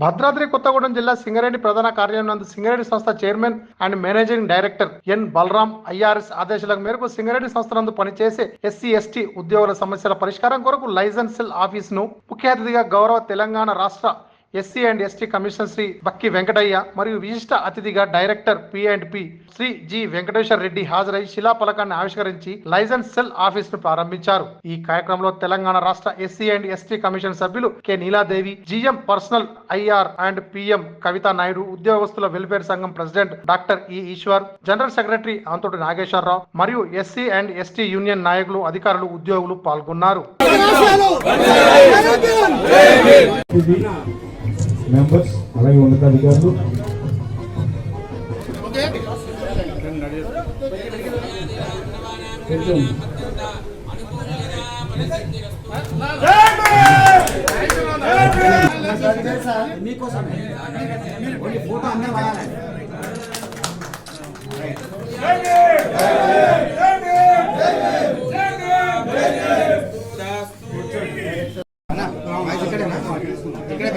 భద్రాద్రి కొత్తగూడెం జిల్లా సింగరేణి ప్రధాన కార్యాలయం నందు సింగరేణి సంస్థ chairman and managing director N Balram IRS ఆదేశాల మేరకు సింగరేణి సంస్థ నందు పనిచేసే ఎస్సీ ఎస్టీ ఉద్యోగుల సమస్యల పరిష్కారం కొరకు లైసెన్సిల్ ఆఫీస్ను ముఖ్య అతిథిగా గౌరవ తెలంగాణ రాష్ట్ర SC and ST commissioner Shri Bakki Venkataiah మరియు విశిష్ట అతిథిగా director P and P Shri G Venkateswara Reddy హాజరై శిలాఫలకాన్ని ఆవిష్కరించి లైసెన్స్ సెల్ ఆఫీస్ను ప్రారంభించారు. ఈ కార్యక్రమంలో తెలంగాణ రాష్ట్ర ఎస్సీ అండ్ ఎస్టీ కమిషన్ సభ్యులు K Niladevi GM personnel IR and PM Kavitha Naidu ఉద్యోగస్తుల వెల్ఫేర్ సంఘం ప్రెసిడెంట్ డాక్టర్ ఈ ఈశ్వర్ జనరల్ సెక్రటరీ అంతటి నాగేశ్వరరావు మరియు ఎస్సీ అండ్ ఎస్టీ యూనియన్ నాయకులు అధికారులు ఉద్యోగులు పాల్గొన్నారు. మెంబర్స్ అలాగే ఉన్నతాధికారులు కొంచెం ఇక్కడే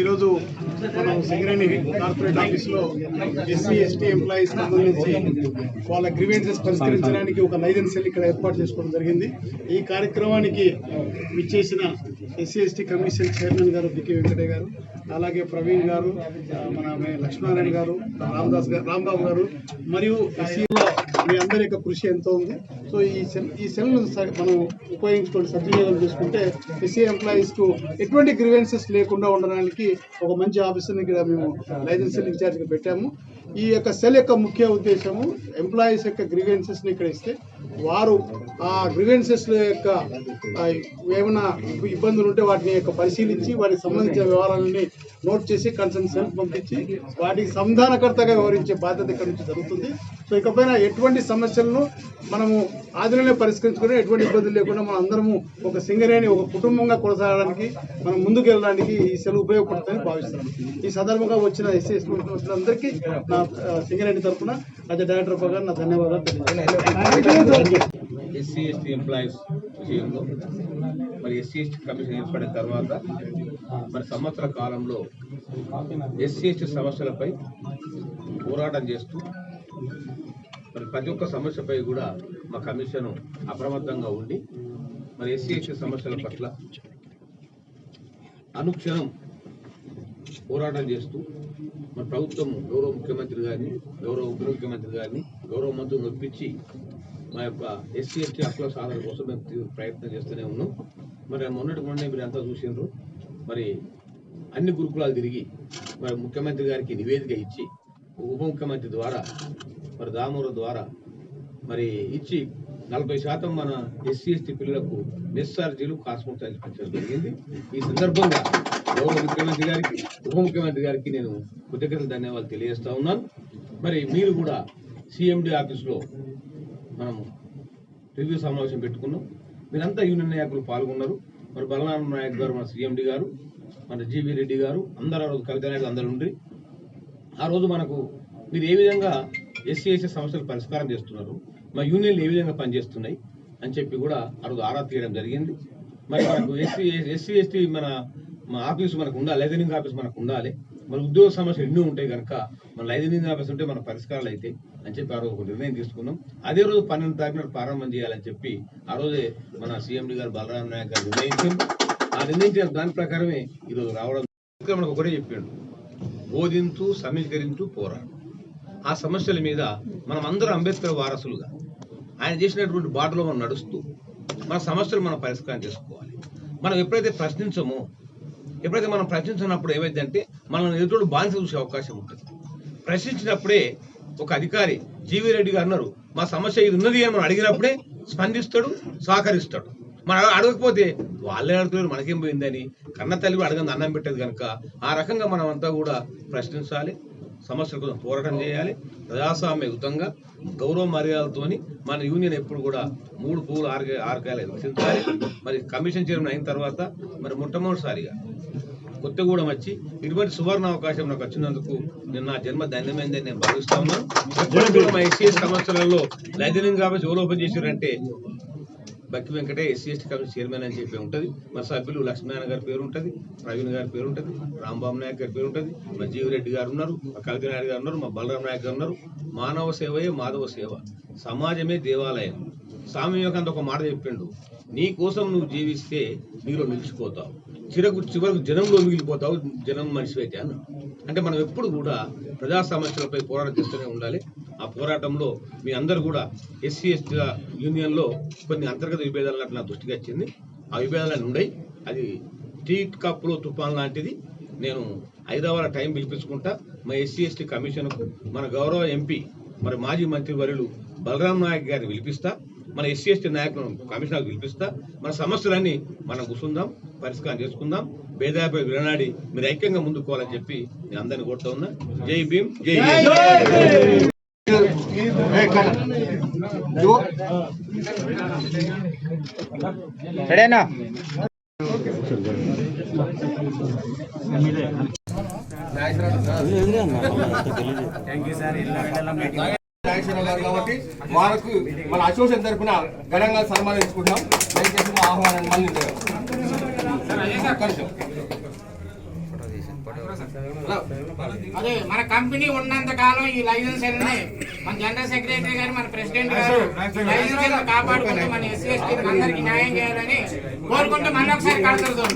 ఈరోజు మనం సింగరేణి కార్పొరేట్ ఆఫీస్లో ఎస్సీ ఎస్టీ ఎంప్లాయీస్ సంబంధించి వాళ్ళ గ్రీవెన్సెస్ పరిష్కరించడానికి ఒక లైసెన్స్ సెల్ ఇక్కడ ఏర్పాటు చేసుకోవడం జరిగింది. ఈ కార్యక్రమానికి విచ్చేసిన ఎస్సీ ఎస్టీ కమిషన్ చైర్మన్ గారు బికే వెంకటయ్య గారు అలాగే ప్రవీణ్ గారు మన లక్ష్మీనారాయణ గారు రామదాస్ గారు రాంబాబు గారు మరియు ఎస్సీలో మీ అందరి యొక్క కృషి ఎంతో ఉంది. సో ఈ సెల్ ఈ సెల్ను మనం ఉపయోగించుకొని సద్వినియోగం చేసుకుంటే ఎస్సీ ఎంప్లాయీస్కు ఎటువంటి గ్రీవెన్సెస్ లేకుండా ఉండడానికి ఒక మంచి ఆఫీసర్ని ఇక్కడ మేము లైసెన్స్ ఇన్ఛార్జ్గా పెట్టాము. ఈ యొక్క సెల్ యొక్క ముఖ్య ఉద్దేశము ఎంప్లాయీస్ యొక్క గ్రీవెన్సెస్ని ఇక్కడ ఇస్తే వారు ఆ గ్రీవెన్సెస్ యొక్క ఏమైనా ఇబ్బందులు ఉంటే వాటిని యొక్క పరిశీలించి వాటికి సంబంధించిన వివరాలని నోట్ చేసి కన్సర్న్ సెల్ పంపించి వాటికి సంధానకర్తగా వివరించే బాధ్యత ఇక్కడ నుంచి జరుగుతుంది. సో ఇకపైన ఎటువంటి సమస్యలను మనము ఆదిలోనే పరిష్కరించుకుని ఎటువంటి ఇబ్బందులు లేకుండా మనం అందరము ఒక సింగరేణి ఒక కుటుంబంగా కొనసాగడానికి మనం ముందుకు వెళ్ళడానికి ఈ సెలవు ఉపయోగపడుతుందని భావిస్తున్నాను ఈ సందర్భంగా వచ్చిన ఎస్సీ అందరికీ నా సింగరేణి తరఫున అదే డైరెక్టర్ గారు నా ధన్యవాదాలు తెలియజేస్తున్నాను. ఎస్సీ ఎస్టీ ఎంప్లాయీస్ విషయంలో మరి ఎస్సీ ఎస్టీ కమిషన్ ఏర్పడిన తర్వాత మరి సంవత్సర కాలంలో ఎస్సీ ఎస్టీ సమస్యలపై పోరాటం చేస్తూ మరి ప్రతి ఒక్క సమస్యపై కూడా మా కమిషన్ అప్రమత్తంగా ఉండి మరి ఎస్సీ ఎస్టీ సమస్యల పట్ల అనుక్షణం పోరాటం చేస్తూ మన ప్రభుత్వం గౌరవ ముఖ్యమంత్రి గారిని గౌరవ ఉప ముఖ్యమంత్రి గారిని గౌరవ మంత్రులను ఒప్పించి మా యొక్క ఎస్సీ ఎస్టీ హక్కుల సాధన కోసం మేము ప్రయత్నం చేస్తూనే ఉన్నాం. మరి మొన్నటి మొన్న మీరు అంతా చూసినారు మరి అన్ని గురుకులాలు తిరిగి మరి ముఖ్యమంత్రి గారికి నివేదిక ఇచ్చి ఉప ముఖ్యమంత్రి ద్వారా మరి దామోర ద్వారా మరి ఇచ్చి నలభై శాతం మన ఎస్సీ ఎస్టీ పిల్లలకు ఎస్ఆర్జీలు ఛార్జీలు పెంచడం జరిగింది. ఈ సందర్భంగా గౌరవ ముఖ్యమంత్రి గారికి ఉప ముఖ్యమంత్రి గారికి నేను కృతజ్ఞతలు ధన్యవాదాలు తెలియజేస్తా ఉన్నాను. మరి మీరు కూడా సిఎండి ఆఫీస్లో మనము రివ్యూ సమావేశం పెట్టుకున్నాం. మీరంతా యూనియన్ నాయకులు పాల్గొన్నారు. మరి బలరామ నాయక్ గారు మన సిఎండి గారు మన జీవీ రెడ్డి గారు అందరూ ఆ రోజు కవిత నాయకులు అందరు ఉండి ఆ రోజు మనకు మీరు ఏ విధంగా ఎస్సీ ఎస్సీ సమస్యలు పరిష్కారం చేస్తున్నారు. మా యూనియన్లు ఏ విధంగా పనిచేస్తున్నాయి అని చెప్పి కూడా ఆ రోజు ఆరా తీయడం జరిగింది. మరి మనకు ఎస్సీ ఎస్సీ ఎస్టీ మన మా ఆఫీస్ మనకు ఉండాలి లైజనింగ్ ఆఫీస్ మనకు ఉండాలి. మన ఉద్యోగ సమస్యలు ఎన్నో ఉంటాయి కనుక మన లైజనింగ్ ఆఫీస్ ఉంటే మన పరిష్కారాలు అయితే అని చెప్పి ఆ రోజు ఒక నిర్ణయం తీసుకున్నాం. అదే రోజు పన్నెండు తారీఖున ప్రారంభం చేయాలని చెప్పి ఆ రోజే మన సీఎండి గారు బలరాం నాయక్ గారు నిర్ణయించారు. ఆ నిర్ణయించిన దాని ప్రకారమే ఈరోజు రావడం. మనకు ఒకటే చెప్పాడు. బోధించు సమీకరించు పోరాడు. ఆ సమస్యల మీద మనం అందరూ అంబేద్కర్ వారసులుగా ఆయన చేసినటువంటి బాటలో మనం నడుస్తూ మన సమస్యలు మనం పరిష్కారం చేసుకోవాలి. మనం ఎప్పుడైతే ప్రశ్నించమో ఎప్పుడైతే మనం ప్రశ్నించినప్పుడు ఏమైందంటే మనం ఎదుటి బానిస చూసే అవకాశం ఉంటుంది. ప్రశ్నించినప్పుడే ఒక అధికారి జీవీ రెడ్డి గారు అన్నారు మా సమస్య ఇది ఉన్నది అని మనం అడిగినప్పుడే స్పందిస్తాడు సహకరిస్తాడు. మనం అడగకపోతే వాళ్ళే అడుగుతున్నారు మనకేం పోయిందని? కన్న తల్లి అడగంది అన్నం పెట్టేది కనుక. ఆ రకంగా మనం అంతా కూడా ప్రశ్నించాలి. సమస్యల కోసం పోరాటం చేయాలి. ప్రజాస్వామ్యయుతంగా గౌరవ మర్యాదలతోని మన యూనియన్ ఎప్పుడు కూడా మూడు పూలు ఆరు ఆరుకాయలు వికసించాలి మరి కమిషన్ చైర్మన్ అయిన తర్వాత మరి మొట్టమొదటిసారిగా కొత్తగూడెం వచ్చి ఇటువంటి సువర్ణ అవకాశం నాకు వచ్చినందుకు నేను నా జన్మ ధన్యమైందని నేను భావిస్తా ఉన్నాను. ఎస్సీఎస్ సంవత్సరాల్లో లైజనింగ్ ఎవరు ఓపెన్ చేశారంటే బక్కి వెంకటే ఎస్సీ ఎస్టీ కమిషన్ చైర్మన్ అని చెప్పి ఉంటుంది. మా సభ్యులు లక్ష్మీనారాయణ గారి పేరు ఉంటుంది ప్రవీణ్ గారి పేరు ఉంటుంది రాంబాబు నాయక్ గారి పేరు ఉంటుంది. మా జీవిరెడ్డి గారు ఉన్నారు మా కవిత నాయుడు గారు ఉన్నారు మా బలరాం నాయక్ గారు ఉన్నారు. మానవ సేవయే మాధవ సేవ. సమాజమే దేవాలయం. స్వామి వివేకానంద ఒక మాట చెప్పిండు నీ కోసం నువ్వు జీవిస్తే నీలో నిలిచిపోతావు. చిరకు చివరకు జనంలో మిగిలిపోతావు జనం మనిషి అయితే అన్న అంటే మనం ఎప్పుడు కూడా ప్రజా సమస్యలపై పోరాటం చేస్తూనే ఉండాలి. ఆ పోరాటంలో మీ అందరు కూడా ఎస్సీ ఎస్టీల యూనియన్లో కొన్ని అంతర్గత విభేదాలు నాకు నా దృష్టికి వచ్చింది. ఆ విభేదాలు ఉండయి అది టీ కప్పులో తుఫాన్ లాంటిది. నేను హైదరాబాద్ టైం పిలిపించుకుంటా. మా ఎస్సీ ఎస్టీ కమిషన్కు మన గౌరవ ఎంపీ మరి మాజీ మంత్రి వర్యులు బలరాం నాయక్ గారిని పిలిపిస్తా. మన ఎస్సీ ఎస్టీ నాయకులను కమిషనర్కు పిలిపిస్తా. మన సమస్యలన్నీ మనం కూర్చుందాం పరిష్కారం చేసుకుందాం. భేదాపై విననాడి మీరు ఐక్యంగా ముందుకోవాలని చెప్పి నేను అందరిని కోరుతా ఉన్నా. జై భీమ్ జై సరేనా కాబట్టి వారికి మన అసోసియేషన్ తరఫున ఘనంగా సన్మానించుకుంటాం దయచేసి మా ఆహ్వానాన్ని మళ్ళీ అదే మన కంపెనీ ఉన్నంత కాలం ఈ లైసెన్స్ అన్నీ మన జనరల్ సెక్రటరీ గారు మన ప్రెసిడెంట్ గారు లైసెన్స్ కాపాడుకుంటూ మన ఎస్సీ ఎస్టీ అందరికి న్యాయం చేయాలని కోరుకుంటూ మళ్ళీ ఒకసారి కడతారు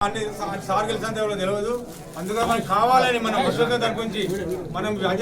అన్ని సార్ గెలిచంత ఎవరో తెలియదు. అందుకని మనకు కావాలని మనం తరపు నుంచి మనం